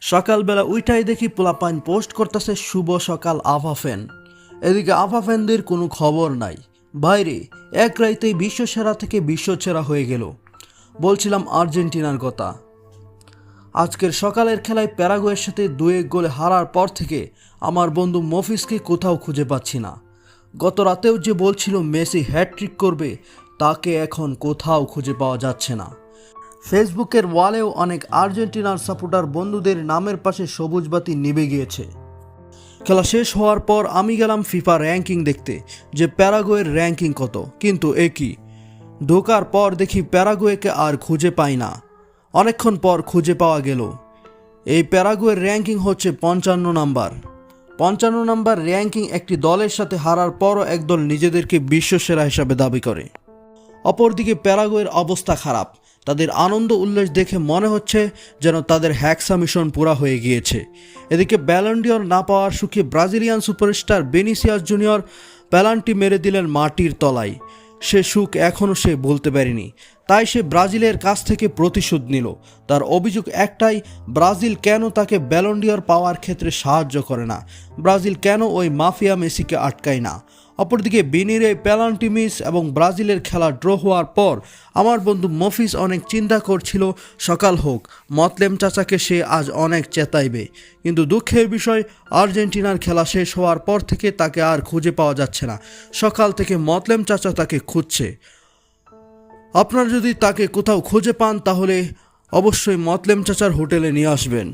সকালবেলা উইটাই দেখি পোলাপাইন পোস্ট করতেছে, শুভ সকাল আভা ফ্যান। এদিকে আভা ফ্যানদের কোনো খবর নাই। বাইরে এক রাইতেই বিশ্বসেরা থেকে বিশ্বসেরা হয়ে গেল। বলছিলাম আর্জেন্টিনার কথা। আজকের সকালের খেলায় প্যারাগুয়ের সাথে দু এক গোলে হারার পর থেকে আমার বন্ধু মফিসকে কোথাও খুঁজে পাচ্ছি না। গত রাতেও যে বলছিল মেসি হ্যাট্রিক করবে, তাকে এখন কোথাও খুঁজে পাওয়া যাচ্ছে না। ফেসবুকের ওয়ালেও অনেক আর্জেন্টিনার সাপোর্টার বন্ধুদের নামের পাশে সবুজ বাতি নিভে গিয়েছে। খেলা শেষ হওয়ার পর আমি গেলাম ফিফা র্যাঙ্কিং দেখতে, যে প্যারাগুয়ের র্যাঙ্কিং কত, কিন্তু একই ঢোকার পর দেখি প্যারাগুয়েকে আর খুঁজে পাই না। অনেকক্ষণ পর খুঁজে পাওয়া গেল। এই প্যারাগুয়ের র্যাঙ্কিং হচ্ছে পঞ্চান্ন নাম্বার। পঞ্চান্ন নাম্বার র্যাঙ্কিং একটি দলের সাথে হারার পরও একদল নিজেদেরকে বিশ্বসেরা হিসাবে দাবি করে। অপরদিকে প্যারাগুয়ের অবস্থা খারাপ। তাদের আনন্দ উল্লাস দেখে মনে হচ্ছে যেন তাদের হ্যাক্সা মিশন পুরা হয়ে গিয়েছে। এদিকে ব্যালান্ডিয়র না পাওয়ার সুখে Brazilian superstar Vinicius junior penalty মেরে দিলেন মাটির তলায়। সে সুখ এখনও সে বলতে পারেনি। তাই সে ব্রাজিলের কাছ থেকে প্রতিশোধ নিল। তার অভিযোগ একটাই, ব্রাজিল কেন তাকে ব্যালন্ডিয়র পাওয়ার ক্ষেত্রে সাহায্য করে না? ব্রাজিল কেন ওই মাফিয়া মেসিকে আটকায় না? অপরদিকে, বিনির এই পেনাল্টি মিস এবং ব্রাজিলের খেলা ড্র হওয়ার পর আমার বন্ধু মফিস অনেক চিন্তা করছিল, সকাল হোক, মতলেম চাচাকে সে আজ অনেক চেতাইবে। কিন্তু দুঃখের বিষয়, আর্জেন্টিনার খেলা শেষ হওয়ার পর থেকে তাকে আর খুঁজে পাওয়া যাচ্ছে না। সকাল থেকে মতলেম চাচা তাকে খুঁজছে। আপনারা যদি তাকে কোথাও খুঁজে পান তাহলে অবশ্যই মতলেম চাচার হোটেলে নিয়ে আসবেন।